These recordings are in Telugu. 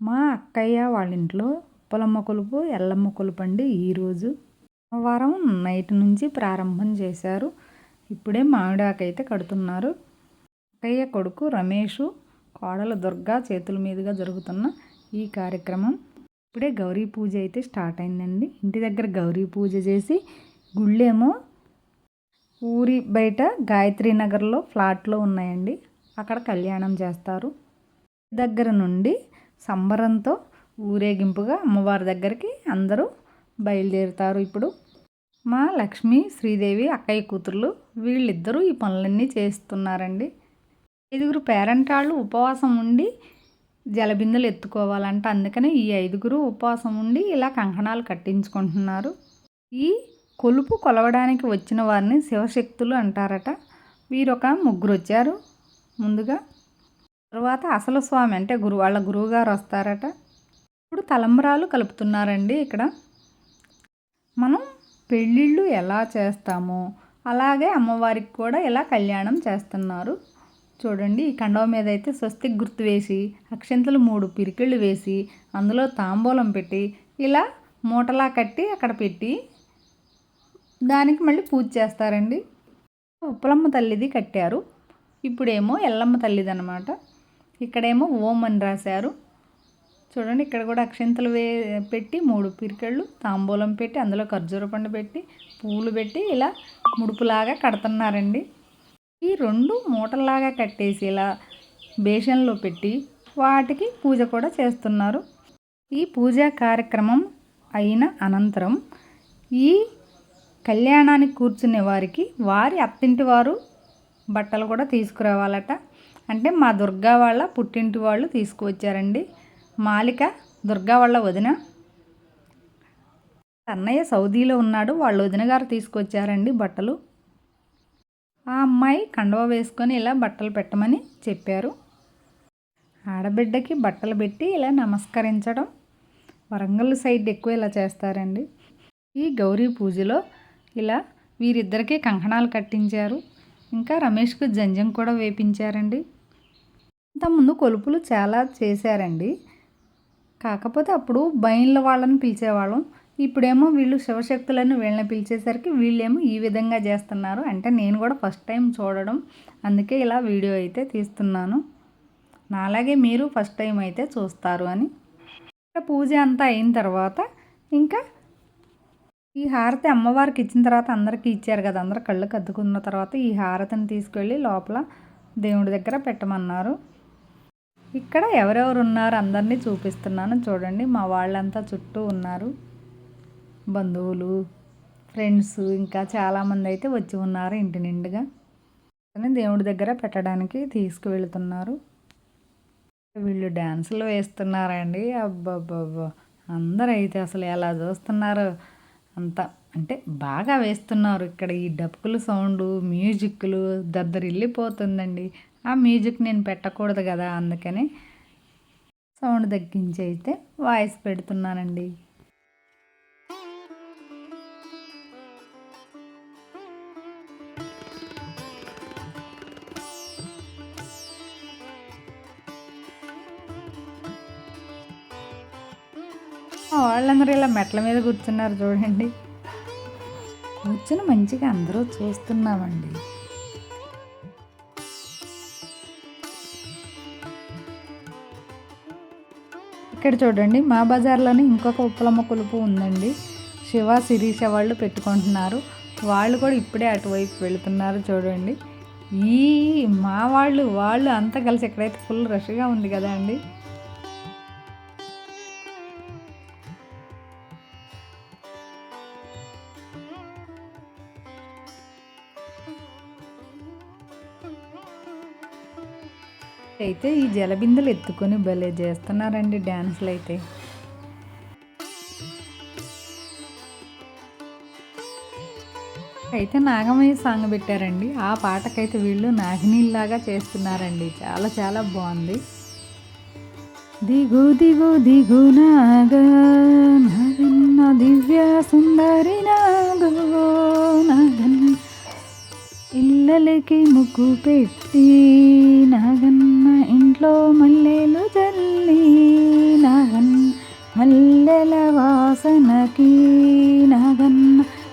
మా అక్కయ్య వాళ్ళ ఇంట్లో ఉప్పలమ్మ కొలుపు ఎల్లమ్మ కొలుపు అండి ఈరోజు సోమవారం నైట్ నుంచి ప్రారంభం చేశారు. ఇప్పుడే మామిడాకైతే కడుతున్నారు. అక్కయ్య కొడుకు రమేషు కోడల దుర్గా చేతుల మీదుగా జరుగుతున్న ఈ కార్యక్రమం. ఇప్పుడే గౌరీ పూజ అయితే స్టార్ట్ అయిందండి. ఇంటి దగ్గర గౌరీ పూజ చేసి గుళ్ళేమో ఊరి బయట గాయత్రి నగర్లో ఫ్లాట్లో ఉన్నాయండి. అక్కడ కళ్యాణం చేస్తారు. దగ్గర నుండి సంబరంతో ఊరేగింపుగా అమ్మవారి దగ్గరికి అందరూ బయలుదేరుతారు ఇప్పుడు. మా లక్ష్మి శ్రీదేవి అక్కయ్య కూతుర్లు వీళ్ళిద్దరూ ఈ పనులన్నీ చేస్తున్నారండి. ఐదుగురు పేరెంట్ వాళ్ళు ఉపవాసం ఉండి జలబిందెలు ఎత్తుకోవాలంట. అందుకనే ఈ ఐదుగురు ఉపవాసం ఉండి ఇలా కంకణాలు కట్టించుకుంటున్నారు. ఈ కొలుపు కొలవడానికి వచ్చిన వారిని శివశక్తులు అంటారట. వీరొక ముగ్గురు వచ్చారు ముందుగా తర్వాత అసలు స్వామి అంటే గురు వాళ్ళ గురువుగారు వస్తారట. ఇప్పుడు తలంబరాలు కలుపుతున్నారండి ఇక్కడ. మనం పెళ్ళిళ్ళు ఎలా చేస్తామో అలాగే అమ్మవారికి కూడా ఇలా కళ్యాణం చేస్తున్నారు చూడండి. ఈ కండవ మీద అయితే స్వస్తిక్ గుర్తు వేసి అక్షంతలు మూడు పిరికిళ్ళు వేసి అందులో తాంబూలం పెట్టి ఇలా మూటలా కట్టి అక్కడ పెట్టి దానికి మళ్ళీ పూజ చేస్తారండి. ఉప్పలమ్మ తల్లిది కట్టారు. ఇప్పుడేమో ఎల్లమ్మ తల్లిది అనమాట ఇక్కడేమో ఓం అని రాశారు. చూడండి ఇక్కడ కూడా అక్షంతలు వే పెట్టి మూడు పిరికెళ్ళు తాంబూలం పెట్టి అందులో ఖర్జూర పండు పెట్టి పూలు పెట్టి ఇలా ముడుపులాగా కడుతున్నారండి. ఈ రెండు మూటల్లాగా కట్టేసి ఇలా బేషన్లో పెట్టి వాటికి పూజ కూడా చేస్తున్నారు. ఈ పూజా కార్యక్రమం అయిన అనంతరం ఈ కళ్యాణానికి కూర్చునే వారికి వారి అత్తింటి వారు బట్టలు కూడా తీసుకురావాలట. అంటే మా దుర్గా వాళ్ళ పుట్టింటి వాళ్ళు తీసుకువచ్చారండి. మాలిక దుర్గా వాళ్ళ వదిన. అన్నయ్య సౌదీలో ఉన్నాడు వాళ్ళ వదిన గారు తీసుకొచ్చారండి బట్టలు. ఆ అమ్మాయి కండవ వేసుకొని ఇలా బట్టలు పెట్టమని చెప్పారు. ఆడబిడ్డకి బట్టలు పెట్టి ఇలా నమస్కరించడం వరంగల్ సైడ్ ఎక్కువ ఇలా చేస్తారండి. ఈ గౌరీ పూజలో ఇలా వీరిద్దరికీ కంకణాలు కట్టించారు. ఇంకా రమేష్కు జంజం కూడా వేపించారండి. ఇంతకుముందు కొలుపులు చాలా చేశారండి. కాకపోతే అప్పుడు బయళ్ళ వాళ్ళని పిలిచేవాళ్ళం. ఇప్పుడేమో వీళ్ళు శివశక్తులను వీళ్ళని పిలిచేసరికి వీళ్ళేమో ఈ విధంగా చేస్తున్నారు. అంటే నేను కూడా ఫస్ట్ టైం చూడడం. అందుకే ఇలా వీడియో అయితే తీస్తున్నాను. నాలాగే మీరు ఫస్ట్ టైం అయితే చూస్తారు అని. పూజ అంతా అయిన తర్వాత ఇంకా ఈ హారతి అమ్మవారికి ఇచ్చిన తర్వాత అందరికీ ఇచ్చారు కదా. అందరు కళ్ళు కద్దుకున్న తర్వాత ఈ హారతిని తీసుకెళ్ళి లోపల దేవుడి దగ్గర పెట్టమన్నారు. ఇక్కడ ఎవరెవరు ఉన్నారు అందరినీ చూపిస్తున్నాను. చూడండి మా వాళ్ళంతా చుట్టూ ఉన్నారు. బంధువులు ఫ్రెండ్స్ ఇంకా చాలామంది అయితే వచ్చి ఉన్నారు ఇంటి నిండుగా. దేవుడి దగ్గర పెట్టడానికి తీసుకువెళ్తున్నారు. వీళ్ళు డ్యాన్సులు వేస్తున్నారండి. అబ్బాబ్బాబ్బా! అందరూ అయితే అసలు ఎలా చూస్తున్నారు? అంత అంటే బాగా వేస్తున్నారు. ఇక్కడ ఈ డప్పులు సౌండ్ మ్యూజిక్లు దద్దరిల్లిపోతుందండి. ఆ మ్యూజిక్ నేను పెట్టకూడదు కదా అందుకని సౌండ్ తగ్గించి అయితే వాయిస్ పెడుతున్నానండి. వాళ్ళందరూ ఇలా మెట్ల మీద కూర్చున్నారు చూడండి. కూర్చుని మంచిగా అందరూ చూస్తున్నామండి. ఇక్కడ చూడండి మా బజార్లోనే ఇంకొక ఉప్పలమ్మ కొలుపు ఉందండి. శివ శిరీష వాళ్ళు పెట్టుకుంటున్నారు. వాళ్ళు కూడా ఇప్పుడే అటువైపు వెళుతున్నారు చూడండి. ఈ మా వాళ్ళు వాళ్ళు అంతా కలిసి ఎక్కడైతే ఫుల్ రష్గా ఉంది కదా అండి అయితే ఈ జలబిందెలు ఎత్తుకొని భలే చేస్తున్నారండి డ్యాన్స్లు అయితే. అయితే నాగమయ్య సాంగ్ పెట్టారండి. ఆ పాటకైతే వీళ్ళు నాగినీళ్ళలాగా చేస్తున్నారండి. చాలా చాలా బాగుంది. దిగు దిగు దిగు నాగ దివ్య సుందరి నాగో నాగన్న ఇల్లలకి ముక్కు పెట్టి నాగ ఇంట్లో మల్లెలు జల్లి నగన్ మల్లెల వాసనకి నగన్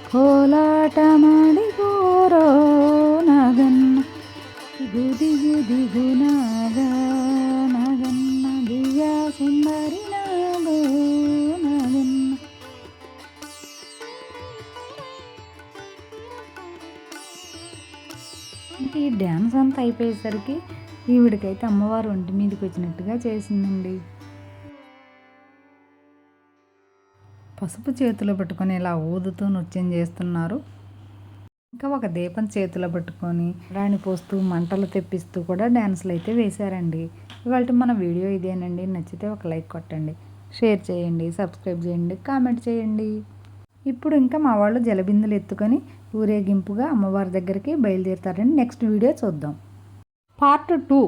కోలాటమాడి గోరో నగన్ దిగు దిగు నాగా నగన్న దివ్యా సుందరి ఈ డ్యాన్స్ అంతా అయిపోయేసరికి ఈవిడికైతే అమ్మవారు ఒంటి మీదకి వచ్చినట్టుగా చేసిందండి. పసుపు చేతిలో పెట్టుకొని ఇలా ఊదుతూ నృత్యం చేస్తున్నారు. ఇంకా ఒక దీపం చేతిలో పట్టుకొని రాణి పోస్తూ మంటలు తెప్పిస్తూ కూడా డ్యాన్సులు అయితే వేశారండి. ఇవాళ మన వీడియో ఇదేనండి. నచ్చితే ఒక లైక్ కొట్టండి షేర్ చేయండి సబ్స్క్రైబ్ చేయండి కామెంట్ చేయండి. ఇప్పుడు ఇంకా మా వాళ్ళు జలబిందులు ఎత్తుకొని ఊరేగింపుగా అమ్మవారి దగ్గరికి బయలుదేరుతారని నెక్స్ట్ వీడియో చూద్దాం. Part two